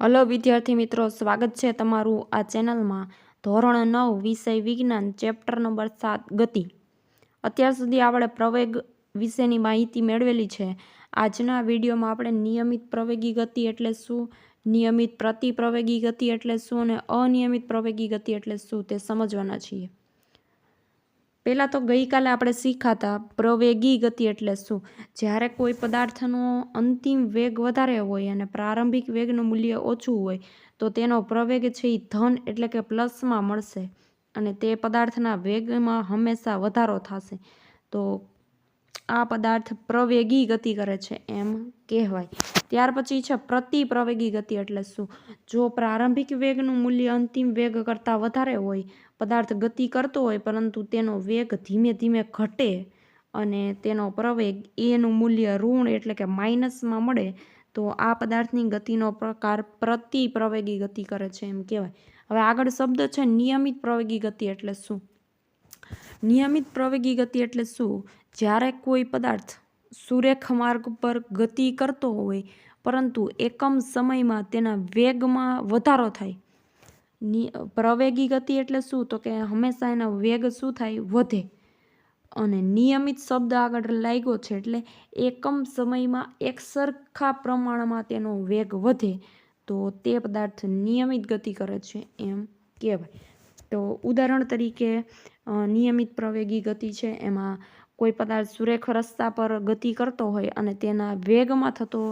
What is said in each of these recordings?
Hello વિદ્યાર્થી મિત્રો, સ્વાગત છે તમારું આ ચેનલમાં. ધોરણ નવ, વિષય વિજ્ઞાન, ચેપ્ટર નંબર સાત, ગતિ. અત્યાર સુધી આપણે પ્રવેગ વિશેની માહિતી મેળવેલી છે. આજના વિડીયોમાં આપણે નિયમિત પ્રવેગી ગતિ એટલે શું, નિયમિત પ્રતિપ્રવેગી ગતિ એટલે શું અને અનિયમિત પ્રવેગી ગતિ એટલે શું તે સમજવાના છીએ. પહેલાં તો ગઈકાલે આપણે શીખાતા પ્રવેગી ગતિ એટલે શું? જ્યારે કોઈ પદાર્થનો અંતિમ વેગ વધારે હોય અને પ્રારંભિક વેગનું મૂલ્ય ઓછું હોય, તો તેનો પ્રવેગ છે એ ધન એટલે કે પ્લસમાં મળશે અને તે પદાર્થના વેગમાં હંમેશા વધારો થશે. તો આ પદાર્થ પ્રવેગી ગતિ કરે છે એમ કહેવાય. ત્યાર પછી છે પ્રતિપ્રવેગી ગતિ એટલે શું? જો પ્રારંભિક વેગનું મૂલ્ય અંતિમ વેગ કરતાં વધારે હોય, પદાર્થ ગતિ કરતો હોય, પરંતુ તેનો વેગ ધીમે ધીમે ઘટે અને તેનો પ્રવેગ એનું મૂલ્ય ઋણ એટલે કે માઇનસમાં મળે, તો આ પદાર્થની ગતિનો પ્રકાર પ્રતિપ્રવેગી ગતિ કરે છે એમ કહેવાય. હવે આગળ શબ્દ છે નિયમિત પ્રવેગી ગતિ એટલે શું? નિયમિત પ્રવેગી ગતિ એટલે શું? જ્યારે કોઈ પદાર્થ સુરેખ માર્ગ પર ગતિ કરતો હોય, પરંતુ એકમ સમયમાં તેના વેગમાં વધારો થાય. પ્રવેગી ગતિ એટલે શું? તો કે હંમેશા એનો વેગ શું થાય? વધે. અને નિયમિત શબ્દ આગળ લાગ્યો છે એટલે એકમ સમયમાં એક સરખા પ્રમાણમાં તેનો વેગ વધે, તો તે પદાર્થ નિયમિત ગતિ કરે છે એમ કહેવાય. તો ઉદાહરણ તરીકે નિયમિત પ્રવેગી ગતિ છે એમાં કોઈ પદાર્થ સુરેખ રસ્તા પર ગતિ કરતો હોય અને તેના વેગમાં થતો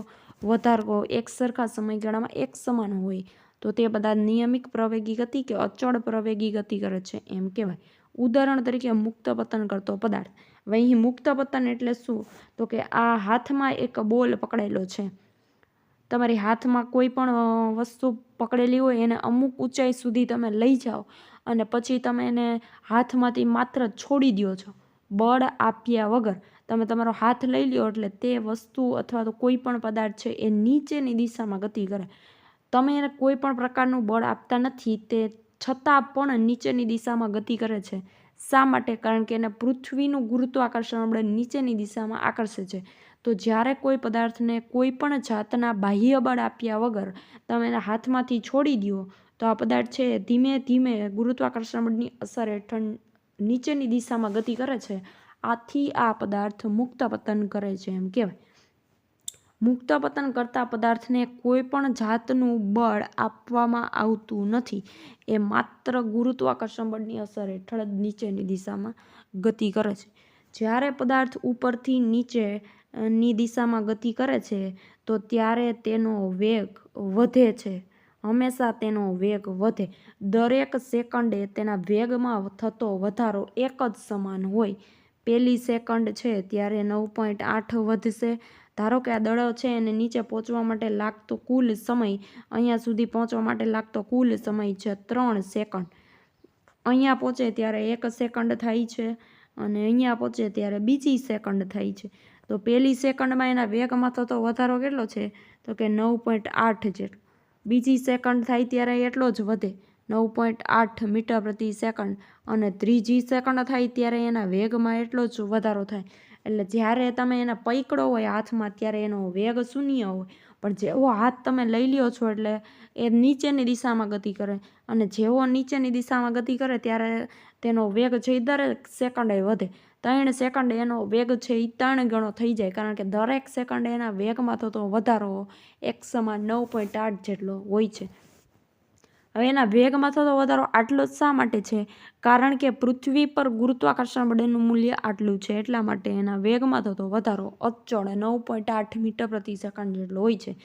વધારો એક સરખા સમયગાળામાં એક સમાન હોય, તો તે પદાર્થ નિયમિત પ્રવેગી ગતિ કે અચળ પ્રવેગી ગતિ કરે છે એમ કહેવાય. ઉદાહરણ તરીકે મુક્ત પતન કરતો પદાર્થ. વહી મુક્ત પતન એટલે શું? તો કે આ હાથમાં એક બોલ પકડેલો છે. તમારી હાથમાં કોઈ પણ વસ્તુ પકડેલી હોય એને અમુક ઊંચાઈ સુધી તમે લઈ જાઓ અને પછી તમે એને હાથમાંથી માત્ર છોડી દો છો. બળ આપ્યા વગર તમે તમારો હાથ લઈ લ્યો એટલે તે વસ્તુ અથવા તો કોઈ પણ પદાર્થ છે એ નીચેની દિશામાં ગતિ કરે. તમે એને કોઈ પણ પ્રકારનું બળ આપતા નથી, તે છતાં પણ નીચેની દિશામાં ગતિ કરે છે. શા માટે? કારણ કે એને પૃથ્વીનું ગુરુત્વાકર્ષણ બળ નીચેની દિશામાં આકર્ષે છે. તો જ્યારે કોઈ પદાર્થને કોઈ પણ જાતના બાહ્ય બળ આપ્યા વગર તમે એના હાથમાંથી છોડી દો તો આ પદાર્થ છે ધીમે ધીમે ગુરુત્વાકર્ષણ બળની અસર હેઠળ નીચેની દિશામાં ગતિ કરે છે, આથી આ પદાર્થ મુક્ત પતન કરે છે એમ કહેવાય. મુક્ત પતન કરતા પદાર્થને કોઈ પણ જાતનું બળ આપવામાં આવતું નથી. એ માત્ર ગુરુત્વાકર્ષણ બળની અસર હેઠળ જ નીચેની દિશામાં ગતિ કરે છે. જ્યારે પદાર્થ ઉપરથી નીચે ની દિશામાં ગતિ કરે છે, તો ત્યારે તેનો વેગ વધે છે. હંમેશા તેનો વેગ વધે. દરેક સેકન્ડે તેના વેગમાં થતો વધારો એક જ સમાન હોય. પહેલી સેકન્ડ છે ત્યારે નવ પોઈન્ટ આઠ વધશે. ધારો કે આ દડો છે એને નીચે પહોંચવા માટે લાગતો કુલ સમય, અહીંયા સુધી પહોંચવા માટે લાગતો કુલ સમય છે ત્રણ સેકન્ડ. અહીંયા પહોંચે ત્યારે એક સેકન્ડ થાય છે અને અહીંયા પહોંચે ત્યારે બીજી સેકન્ડ થાય છે. તો પહેલી સેકન્ડમાં એના વેગમાં થતો વધારો કેટલો છે? તો કે નવ પોઈન્ટ આઠ જેટલો. બીજી સેકન્ડ થાય ત્યારે એટલો જ વધે. નવ પોઈન્ટ આઠ મીટર પ્રતિ સેકન્ડ અને ત્રીજી સેકન્ડ થાય ત્યારે એના વેગમાં એટલો જ વધારો થાય. એટલે જ્યારે તમે એને પકડો હોય હાથમાં, ત્યારે એનો વેગ શૂન્ય હોય. પણ જેવો હાથ તમે લઈ લ્યો છો એટલે એ નીચેની દિશામાં ગતિ કરે. અને જેવો નીચેની દિશામાં ગતિ કરે, ત્યારે તેનો વેગ છે એ દરેક સેકન્ડે વધે. ત્રણ સેકન્ડ એનો વેગ છે એ ત્રણ ગણો થઈ જાય, કારણ કે દરેક સેકન્ડ એના વેગમાં થતો વધારો એક નવ પોઈન્ટ આઠ જેટલો હોય છે. હવે એના વેગમાં થતો વધારો આટલો જ શા માટે છે? કારણ કે પૃથ્વી પર ગુરુત્વાકર્ષણ બળનું મૂલ્ય આટલું છે, એટલા માટે એના વેગમાં થતો વધારો અચળ નવ પોઈન્ટ આઠ મીટર પ્રતિ સેકન્ડ જેટલો હોય છે.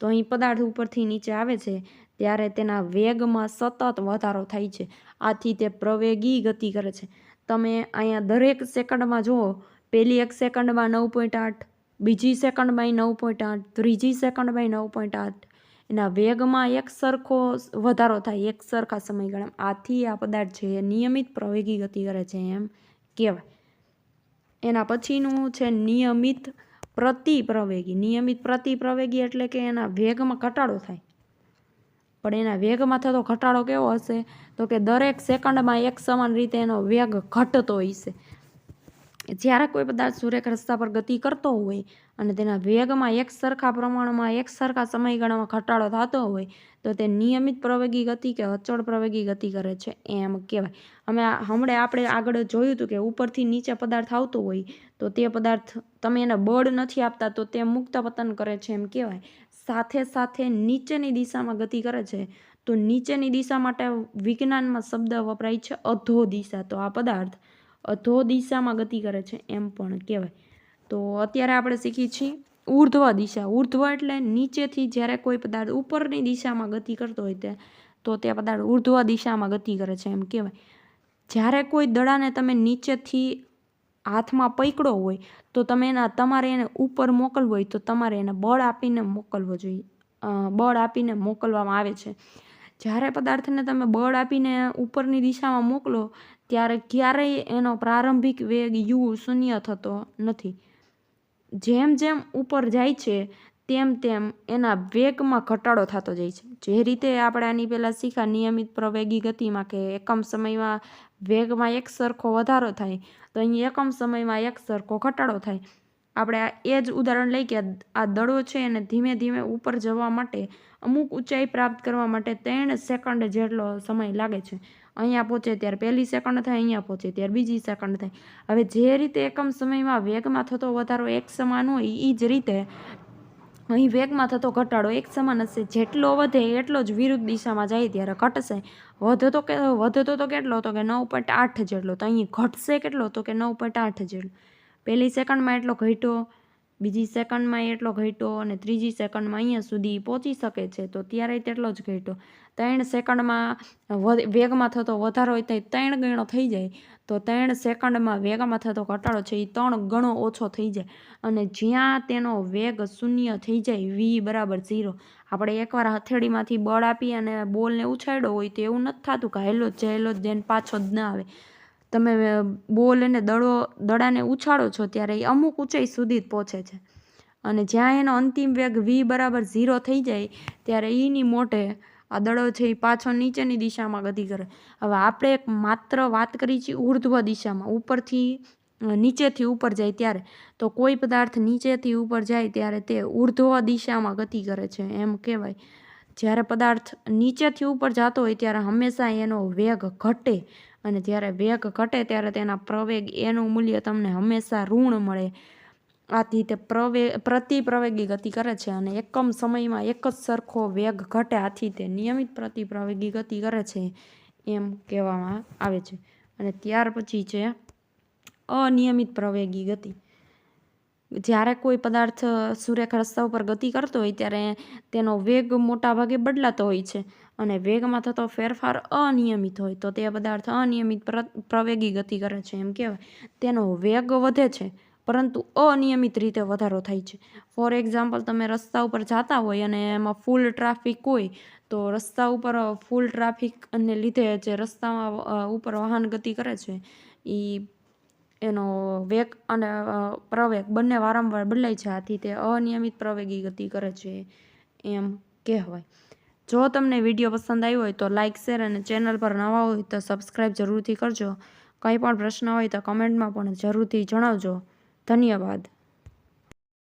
તો અહીં પદાર્થ ઉપરથી નીચે આવે છે, ત્યારે તેના વેગમાં સતત વધારો થાય છે. આથી તે પ્રવેગી ગતિ કરે છે. તમે અહીંયા દરેક સેકન્ડમાં જુઓ, પહેલી એક સેકન્ડમાં નવ પોઈન્ટ આઠ, બીજી સેકન્ડમાં નવ પોઈન્ટ આઠ, ત્રીજી સેકન્ડમાં નવ પોઈન્ટ આઠ. એના વેગમાં એક સરખો વધારો થાય, એક સરખા સમયગાળામાં. આથી આ પદાર્થ છે એ નિયમિત પ્રવેગી ગતિ કરે છે એમ કહેવાય. એના પછીનું છે નિયમિત પ્રતિપ્રવેગી. નિયમિત પ્રતિપ્રવેગી એટલે કે એના વેગમાં ઘટાડો થાય. પણ એના વેગમાં થતો ઘટાડો કેવો હશે? તો કે દરેક સેકન્ડમાં એક સમાન રીતે એનો વેગ ઘટતો હશે. જ્યારે કોઈ પદાર્થ સુરેખ રસ્તા પર ગતિ કરતો હોય અને તેના વેગમાં એક સરખા પ્રમાણમાં એક સરખા સમયગાળામાં ઘટાડો થતો હોય, તો તે નિયમિત પ્રવેગી ગતિ કે અચળ પ્રવેગી ગતિ કરે છે એમ કહેવાય. અમે હમણાં આપણે આગળ જોયું હતું કે ઉપરથી નીચે પદાર્થ આવતો હોય, તો તે પદાર્થ તમે એને બળ નથી આપતા, તો તે મુક્ત પતન કરે છે એમ કહેવાય. સાથે સાથે નીચેની દિશામાં ગતિ કરે છે, તો નીચેની દિશા માટે વિજ્ઞાનમાં શબ્દ વપરાય છે અધો દિશા. તો આ પદાર્થ અધો દિશામાં ગતિ કરે છે એમ પણ કહેવાય. તો અત્યારે આપણે શીખી છીએ ઉર્ધ્વ દિશા. ઉર્ધ્વ એટલે નીચેથી જ્યારે કોઈ પદાર્થ ઉપરની દિશામાં ગતિ કરતો હોય તે, તો તે પદાર્થ ઉર્ધ્વ દિશામાં ગતિ કરે છે એમ કહેવાય. જ્યારે કોઈ દડાને તમે નીચેથી હાથમાં પકડો હોય તો તમે એના, તમારે એને ઉપર મોકલવો હોય તો તમારે એને બળ આપીને મોકલવો જોઈએ. બળ આપીને મોકલવામાં આવે છે. જ્યારે પદાર્થને તમે બળ આપીને ઉપરની દિશામાં મોકલો, ત્યારે ક્યારેય એનો પ્રારંભિક વેગ યુ શૂન્ય થતો નથી. જેમ જેમ ઉપર જાય છે તેમ તેમ એના વેગમાં ઘટાડો થતો જાય છે. જે રીતે આપણે આની પહેલાં શીખા, નિયમિત પ્રવેગી ગતિમાં કે એકમ સમયમાં વેગમાં એક સરખો વધારો થાય, તો અહીં એકમ સમયમાં એક સરખો ઘટાડો થાય. આપણે એ જ ઉદાહરણ લઈ કે આ દડો છે એને ધીમે ધીમે ઉપર જવા માટે, અમુક ઊંચાઈ પ્રાપ્ત કરવા માટે ત્રણ સેકન્ડ જેટલો સમય લાગે છે. અહીંયા પહોંચે ત્યારે પહેલી સેકન્ડ થાય, અહીંયા પહોંચે ત્યારે બીજી સેકન્ડ થાય. હવે જે રીતે એકમ સમયમાં વેગમાં થતો વધારો એક સમાન હોય એ જ રીતે અહીં વેગમાં થતો ઘટાડો એક સમાન હશે જેટલો વધે એટલો જ વિરુદ્ધ દિશામાં જાય ત્યારે ઘટશે. વધતો કે વધતો તો કેટલો હતો કે નવ પોઈન્ટ આઠ જેટલો. તો અહીં ઘટશે કેટલો તો કે નવ પોઈન્ટ આઠ જેટલો. પહેલી સેકન્ડમાં એટલો ઘટ્યો, બીજી સેકન્ડમાં એટલો ઘટ્યો અને ત્રીજી સેકન્ડમાં અહીંયા સુધી પહોંચી શકે છે. તો ત્યારે તેટલો જ ઘટ્યો. ત્રણ સેકન્ડમાં વેગમાં થતો વધારો હોય તો ત્રણ ગણો થઈ જાય. તો ત્રણ સેકન્ડમાં વેગમાં થતો ઘટાડો છે એ ત્રણ ગણો ઓછો થઈ જાય. અને જ્યાં તેનો વેગ શૂન્ય થઈ જાય, વી બરાબર ઝીરો. આપણે એકવાર હથેળીમાંથી બળ આપી અને બોલને ઉછાળ્યો હોય તો એવું નથી થતું કે હેલો જ હેલો જ જઈને પાછો જ ના આવે. તમે બોલ અને દડો, દડાને ઉછાળો છો ત્યારે એ અમુક ઊંચાઈ સુધી જ પહોંચે છે. અને જ્યાં એનો અંતિમ વેગ વી બરાબર ઝીરો થઈ જાય, ત્યારે એની મોઢે આ દડો છે એ પાછો નીચેની દિશામાં ગતિ કરે. હવે આપણે એક માત્ર વાત કરી છે ઉર્ધ્વ દિશામાં, ઉપરથી નીચેથી ઉપર જાય ત્યારે. તો કોઈ પદાર્થ નીચેથી ઉપર જાય ત્યારે તે ઉર્ધ્વ દિશામાં ગતિ કરે છે એમ કહેવાય. જ્યારે પદાર્થ નીચેથી ઉપર જતો હોય ત્યારે હંમેશા એનો વેગ ઘટે અને જ્યારે વેગ ઘટે ત્યારે તેના પ્રવેગ એનું મૂલ્ય તમને હંમેશા ઋણ મળે. આથી તે પ્રવે, પ્રતિ પ્રવેગી ગતિ કરે છે અને એકમ સમયમાં એક જ સરખો વેગ ઘટે આથી તે નિયમિત પ્રતિ પ્રવેગી ગતિ કરે છે એમ કહેવામાં આવે છે. અને ત્યાર પછી છે અનિયમિત પ્રવેગી ગતિ. જ્યારે કોઈ પદાર્થ સુરેખ રસ્તા ઉપર ગતિ કરતો હોય ત્યારે તેનો વેગ મોટા ભાગે બદલાતો હોય છે અને વેગમાં થતો ફેરફાર અનિયમિત હોય તો તે પદાર્થ અનિયમિત પ્ર- પ્રવેગી ગતિ કરે છે એમ કહેવાય. તેનો વેગ વધે છે પરંતુ અનિયમિત રીતે વધારો થાય છે. ફોર એક્ઝામ્પલ તમે રસ્તા ઉપર જતા હોય અને એમાં ફૂલ ટ્રાફિક હોય, તો રસ્તા ઉપર ફૂલ ટ્રાફિકને લીધે જે રસ્તામાં ઉપર વાહન ગતિ કરે છે એ એનો વેગ અને પ્રવેગ બંને વારંવાર બદલાય છે. આથી તે અનિયમિત પ્રવેગી ગતિ કરે છે એમ કહેવાય. જો તમને વીડિયો પસંદ આવ્યો હોય તો લાઇક શેર અને ચેનલ પર નવા હોય તો સબસ્ક્રાઈબ જરૂરથી કરજો. કંઈ પણ પ્રશ્ન હોય તો કમેન્ટમાં પણ જરૂરથી જણાવજો. ધન્યવાદ.